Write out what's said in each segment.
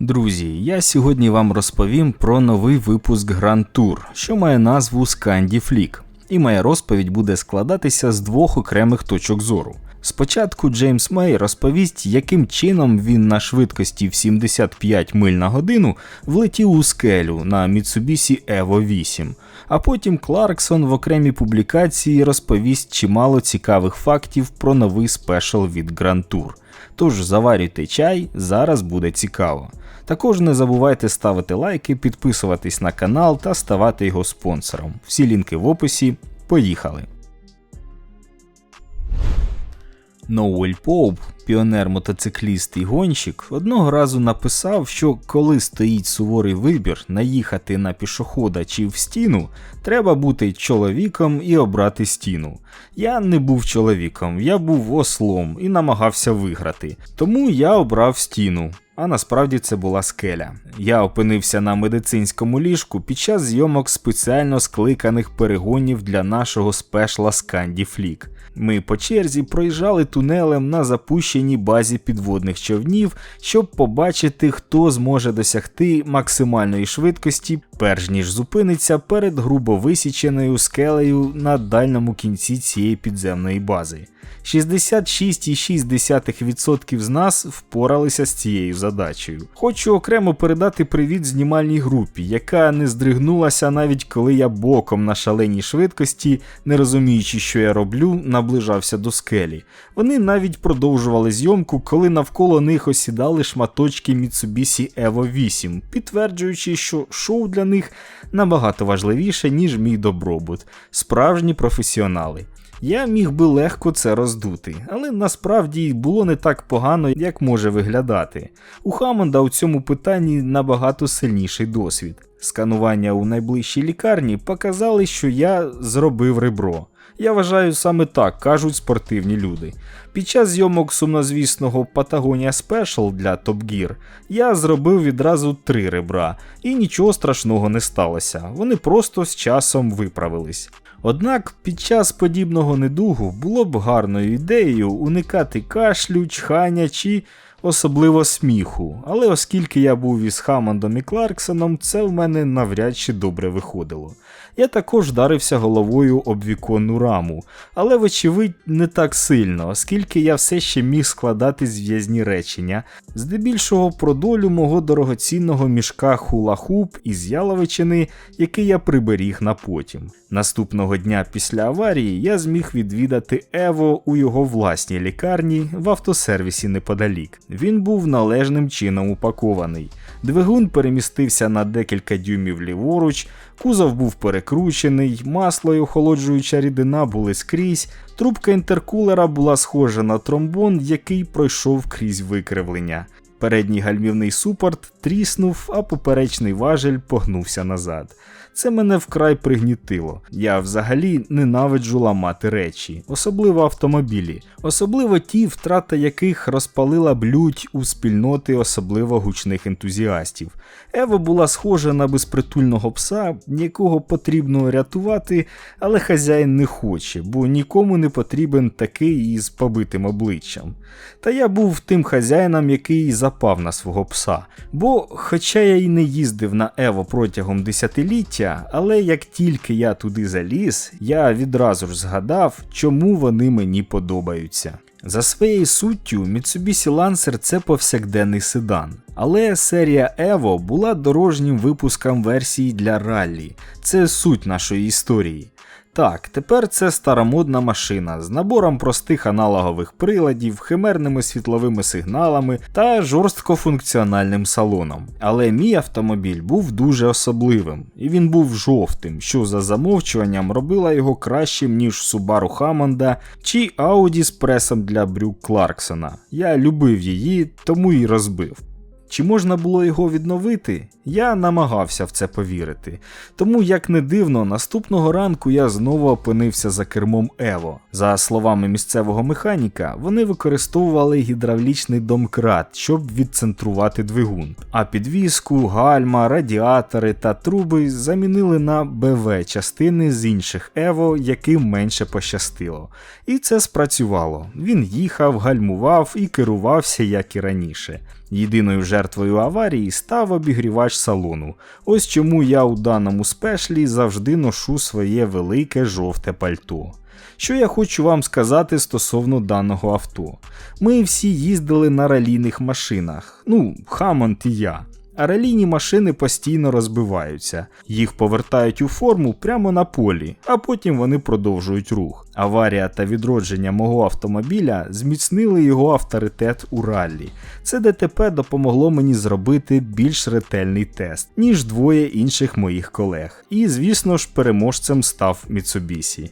Друзі, я сьогодні вам розповім про новий випуск Grand Tour, що має назву Scandi Flick. І моя розповідь буде складатися з двох окремих точок зору. Спочатку Джеймс Мей розповість, яким чином він на швидкості в 75 миль на годину влетів у скелю на Mitsubishi Evo 8. А потім Кларксон в окремій публікації розповість чимало цікавих фактів про новий спешл від Grand Tour. Тож заварюйте чай, зараз буде цікаво. Також не забувайте ставити лайки, підписуватись на канал та ставати його спонсором. Всі лінки в описі. Поїхали! Ноуель Поуп, піонер мотоцикліст і гонщик, одного разу написав, що коли стоїть суворий вибір наїхати на пішохода чи в стіну, треба бути чоловіком і обрати стіну. Я не був чоловіком, я був ослом і намагався виграти. Тому я обрав стіну. А насправді це була скеля. Я опинився на медицинському ліжку під час зйомок спеціально скликаних перегонів для нашого спешла Сканді Флік. Ми по черзі проїжджали тунелем на запущеній базі підводних човнів, щоб побачити, хто зможе досягти максимальної швидкості, перш ніж зупиниться перед грубо висіченою скелею на дальньому кінці цієї підземної бази. 66,6% з нас впоралися з цією задачею. Хочу окремо передати привіт знімальній групі, яка не здригнулася навіть коли я боком на шаленій швидкості, не розуміючи, що я роблю, наближався до скелі. Вони навіть продовжували зйомку, коли навколо них осідали шматочки Mitsubishi Evo 8, підтверджуючи, що шоу для них набагато важливіше, ніж мій добробут. Справжні професіонали. Я міг би легко це роздути, але насправді було не так погано, як може виглядати. У Хамонда у цьому питанні набагато сильніший досвід. Сканування у найближчій лікарні показали, що я зробив ребро. Я вважаю саме так кажуть спортивні люди. Під час зйомок сумнозвісного Patagonia Special для Top Gear я зробив відразу три ребра, і нічого страшного не сталося. Вони просто з часом виправились. Однак під час подібного недугу було б гарною ідеєю уникати кашлю, чхання чи особливо сміху, але оскільки я був із Хамондом і Кларксоном, це в мене навряд чи добре виходило. Я також вдарився головою об віконну раму, але, вочевидь, не так сильно, оскільки я все ще міг складати зв'язні речення, здебільшого про долю мого дорогоцінного мішка хула-хуп із яловичини, який я приберіг на потім. Наступного дня після аварії я зміг відвідати Ево у його власній лікарні в автосервісі неподалік. Він був належним чином упакований. Двигун перемістився на декілька дюймів ліворуч, кузов був перекручений, масло і охолоджуюча рідина були скрізь, трубка інтеркулера була схожа на тромбон, який пройшов крізь викривлення. Передній гальмівний супорт тріснув, а поперечний важель погнувся назад. Це мене вкрай пригнітило. Я взагалі ненавиджу ламати речі, особливо автомобілі, особливо ті, втрата яких розпалила блють у спільноти особливо гучних ентузіастів. Ева була схожа на безпритульного пса, якого потрібно рятувати, але хазяїн не хоче, бо нікому не потрібен такий із побитим обличчям. Та я був тим хазяїном, який запав на свого пса. Бо, хоча я й не їздив на Ево протягом десятиліття, але як тільки я туди заліз, я відразу ж згадав, чому вони мені подобаються. За своєю суттю, Mitsubishi Lancer це повсякденний седан. Але серія Evo була дорожнім випуском версії для раллі. Це суть нашої історії. Так, тепер це старомодна машина з набором простих аналогових приладів, химерними світловими сигналами та жорсткофункціональним салоном. Але мій автомобіль був дуже особливим, і він був жовтим, що за замовчуванням робила його кращим, ніж Subaru Hammond чи Audi з пресом для брюк Кларксона. Я любив її, тому і розбив. Чи можна було його відновити? Я намагався в це повірити. Тому, як не дивно, наступного ранку я знову опинився за кермом Ево. За словами місцевого механіка, вони використовували гідравлічний домкрат, щоб відцентрувати двигун. А підвіску, гальма, радіатори та труби замінили на БВ частини з інших Ево, яким менше пощастило. І це спрацювало. Він їхав, гальмував і керувався, як і раніше. Єдиною жертвою аварії став обігрівач салону. Ось чому я у даному спешлі завжди ношу своє велике жовте пальто. Що я хочу вам сказати стосовно даного авто? Ми всі їздили на ралійних машинах, ну, Хамонт і я. А ралійні машини постійно розбиваються, їх повертають у форму прямо на полі, а потім вони продовжують рух. Аварія та відродження мого автомобіля зміцнили його авторитет у раллі. Це ДТП допомогло мені зробити більш ретельний тест, ніж двоє інших моїх колег. І, звісно ж, переможцем став Mitsubishi.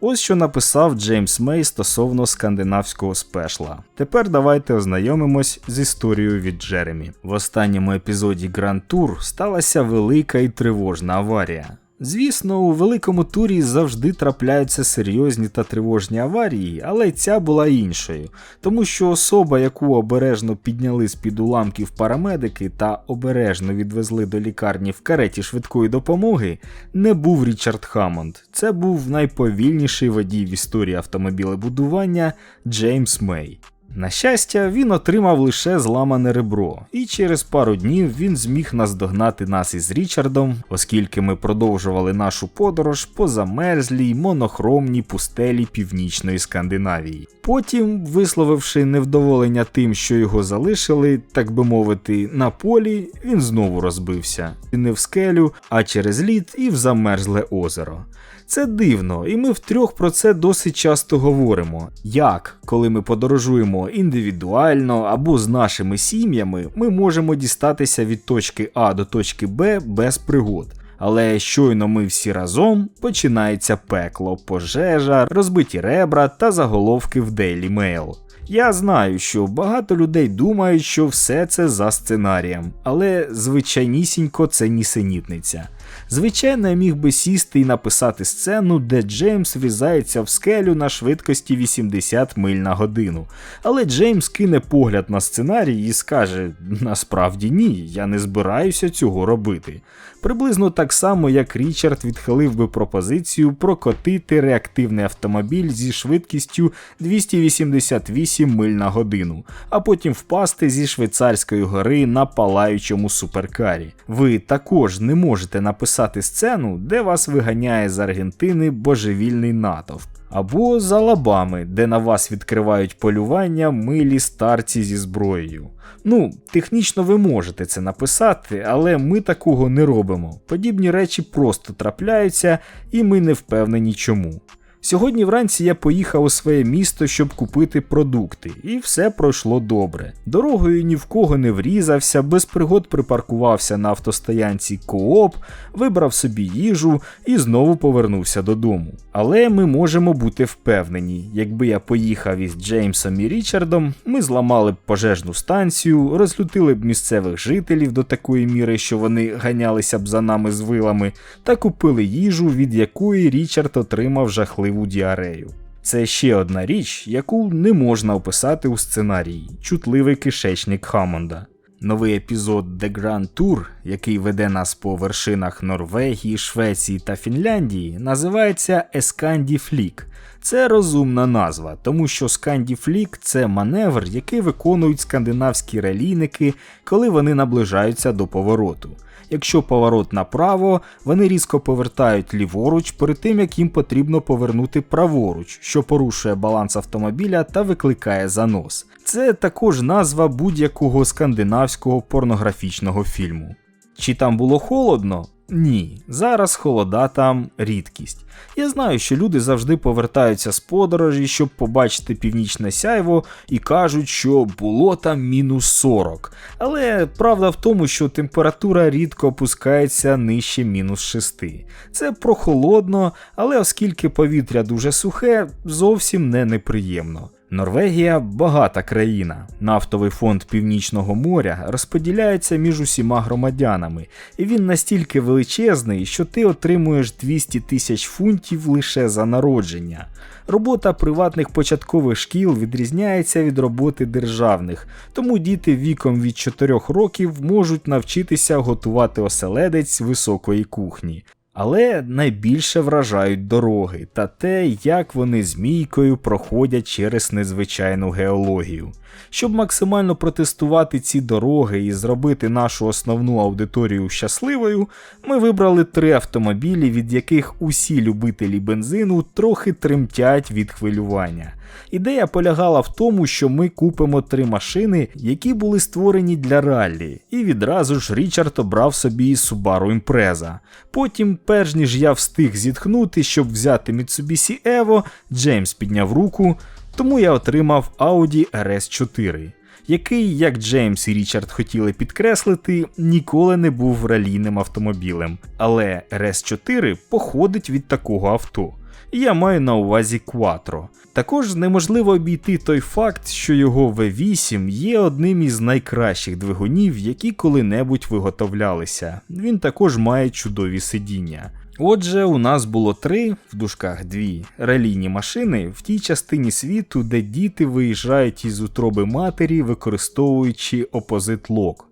Ось що написав Джеймс Мей стосовно скандинавського спешла. Тепер давайте ознайомимось з історією від Джеремі. В останньому епізоді Grand Tour сталася велика і тривожна аварія. Звісно, у великому турі завжди трапляються серйозні та тривожні аварії, але ця була іншою, тому що особа, яку обережно підняли з під уламків парамедики та обережно відвезли до лікарні в кареті швидкої допомоги, не був Річард Хамонд. Це був найповільніший водій в історії автомобілебудування Джеймс Мей. На щастя, він отримав лише зламане ребро, і через пару днів він зміг наздогнати нас із Річардом, оскільки ми продовжували нашу подорож по замерзлій монохромній пустелі північної Скандинавії. Потім, висловивши невдоволення тим, що його залишили, так би мовити, на полі, він знову розбився не в скелю, а через лід і в замерзле озеро. Це дивно, і ми втрьох про це досить часто говоримо. Як, коли ми подорожуємо індивідуально або з нашими сім'ями, ми можемо дістатися від точки А до точки Б без пригод. Але щойно ми всі разом починається пекло, пожежа, розбиті ребра та заголовки в Daily Mail. Я знаю, що багато людей думають, що все це за сценарієм, але звичайнісінько це нісенітниця. Звичайно, я міг би сісти і написати сцену, де Джеймс врізається в скелю на швидкості 80 миль на годину. Але Джеймс кине погляд на сценарій і скаже: насправді ні, я не збираюся цього робити. Приблизно так само, як Річард відхилив би пропозицію прокотити реактивний автомобіль зі швидкістю 288 миль на годину, а потім впасти зі швейцарської гори на палаючому суперкарі. Ви також не можете написати сцену, де вас виганяє з Аргентини божевільний натовп. Або з Алабами, де на вас відкривають полювання милі старці зі зброєю. Ну, технічно ви можете це написати, але ми такого не робимо. Подібні речі просто трапляються, і ми не впевнені чому. Сьогодні вранці я поїхав у своє місто, щоб купити продукти, і все пройшло добре. Дорогою ні в кого не врізався, без пригод припаркувався на автостоянці Кооп, вибрав собі їжу і знову повернувся додому. Але ми можемо бути впевнені, якби я поїхав із Джеймсом і Річардом, ми зламали б пожежну станцію, розлютили б місцевих жителів до такої міри, що вони ганялися б за нами з вилами, та купили їжу, від якої Річард отримав жахливу діарею. Це ще одна річ, яку не можна описати у сценарії чутливий кишечник Хамонда. Новий епізод The Grand Tour, який веде нас по вершинах Норвегії, Швеції та Фінляндії, називається Есканді Флік. Це розумна назва, тому що Сканді Флік це маневр, який виконують скандинавські релійники, коли вони наближаються до повороту. Якщо поворот направо, вони різко повертають ліворуч перед тим, як їм потрібно повернути праворуч, що порушує баланс автомобіля та викликає занос. Це також назва будь-якого скандинавського порнографічного фільму. Чи там було холодно? Ні, зараз холода там рідкість. Я знаю, що люди завжди повертаються з подорожі, щоб побачити північне сяйво, і кажуть, що було там мінус 40. Але правда в тому, що температура рідко опускається нижче мінус 6. Це прохолодно, але оскільки повітря дуже сухе, зовсім не неприємно. Норвегія багата країна. Нафтовий фонд Північного моря розподіляється між усіма громадянами, і він настільки величезний, що ти отримуєш 200 тисяч фунтів лише за народження. Робота приватних початкових шкіл відрізняється від роботи державних, тому діти віком від 4 років можуть навчитися готувати оселедець високої кухні. Але найбільше вражають дороги та те, як вони змійкою проходять через незвичайну геологію. Щоб максимально протестувати ці дороги і зробити нашу основну аудиторію щасливою, ми вибрали три автомобілі, від яких усі любителі бензину трохи тремтять від хвилювання. Ідея полягала в тому, що ми купимо три машини, які були створені для раллі, і відразу ж Річард обрав собі Subaru Impreza. Потім, перш ніж я встиг зітхнути, щоб взяти Mitsubishi Evo, Джеймс підняв руку, тому я отримав Audi RS4. Який, як Джеймс і Річард хотіли підкреслити, ніколи не був ралійним автомобілем. Але RS4 походить від такого авто. Я маю на увазі Quattro. Також неможливо обійти той факт, що його V8 є одним із найкращих двигунів, які коли-небудь виготовлялися. Він також має чудові сидіння. Отже, у нас було три, в дужках дві ралійні машини в тій частині світу, де діти виїжджають із утроби матері, використовуючи опозит-лок.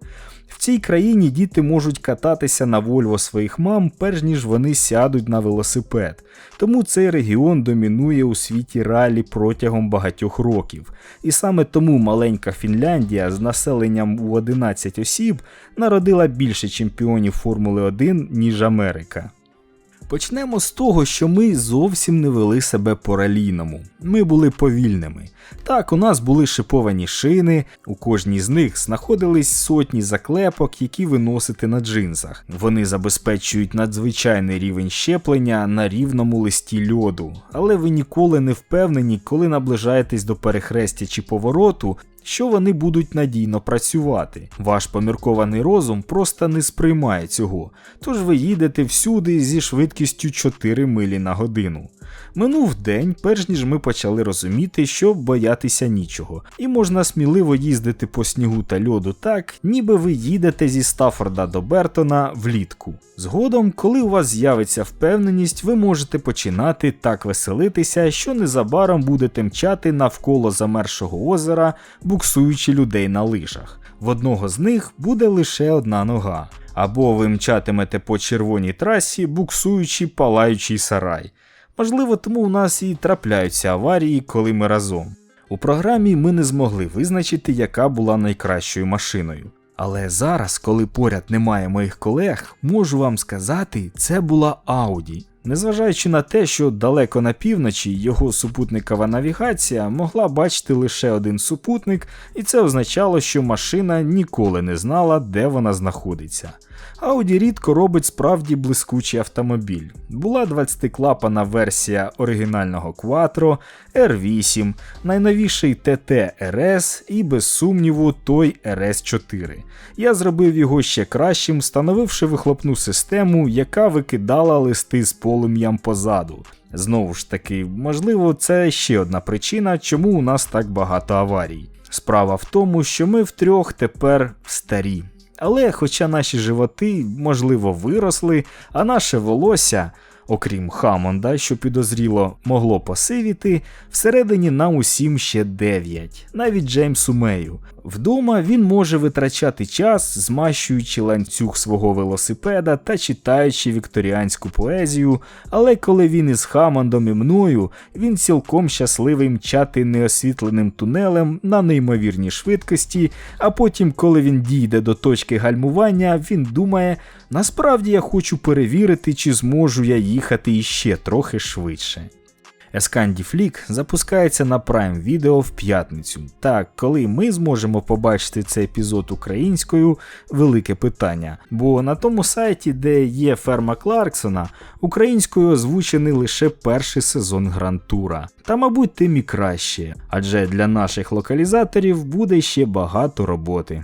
В цій країні діти можуть кататися на Вольво своїх мам, перш ніж вони сядуть на велосипед. Тому цей регіон домінує у світі ралі протягом багатьох років. І саме тому маленька Фінляндія з населенням у 11 осіб народила більше чемпіонів Формули 1, ніж Америка. Почнемо з того, що ми зовсім не вели себе по ралійному. Ми були повільними. Так, у нас були шиповані шини, у кожній з них знаходились сотні заклепок, які виносити на джинсах. Вони забезпечують надзвичайний рівень щеплення на рівному листі льоду, але ви ніколи не впевнені, коли наближаєтесь до перехрестя чи повороту, що вони будуть надійно працювати. Ваш поміркований розум просто не сприймає цього, тож ви їдете всюди зі швидкістю 4 милі на годину. Минув день, перш ніж ми почали розуміти, що боятися нічого, і можна сміливо їздити по снігу та льоду так, ніби ви їдете зі Стафорда до Бертона влітку. Згодом, коли у вас з'явиться впевненість, ви можете починати так веселитися, що незабаром будете мчати навколо замершого озера, буксуючи людей на лижах. В одного з них буде лише одна нога. Або ви мчатимете по червоній трасі, буксуючи палаючий сарай. Можливо, тому у нас і трапляються аварії, коли ми разом. У програмі ми не змогли визначити, яка була найкращою машиною. Але зараз, коли поряд немає моїх колег, можу вам сказати, це була Audi. Незважаючи на те, що далеко на півночі його супутникова навігація могла бачити лише один супутник, і це означало, що машина ніколи не знала, де вона знаходиться. Audi рідко робить справді блискучий автомобіль. Була 20-клапана версія оригінального Quattro, R8, найновіший TT RS і, без сумніву, той RS4. Я зробив його ще кращим, встановивши вихлопну систему, яка викидала листи з полум'ям позаду. Знову ж таки, можливо, це ще одна причина, чому у нас так багато аварій. Справа в тому, що ми втрьох тепер старі. Але хоча наші животи, можливо, виросли, а наше волосся, окрім Хамонда, що підозріло могло посивіти, всередині нам усім ще 9, навіть Джеймсу Мею. Вдома він може витрачати час, змащуючи ланцюг свого велосипеда та читаючи вікторіанську поезію, але коли він із Хамондом і мною, він цілком щасливий мчати неосвітленим тунелем на неймовірній швидкості, а потім, коли він дійде до точки гальмування, він думає, насправді я хочу перевірити, чи зможу я їхати іще трохи швидше. Есканді Флік запускається на Prime Video в п'ятницю. Так, коли ми зможемо побачити цей епізод українською, велике питання. Бо на тому сайті, де є ферма Кларксона, українською озвучений лише перший сезон Грантура. Та, мабуть, тим і краще, адже для наших локалізаторів буде ще багато роботи.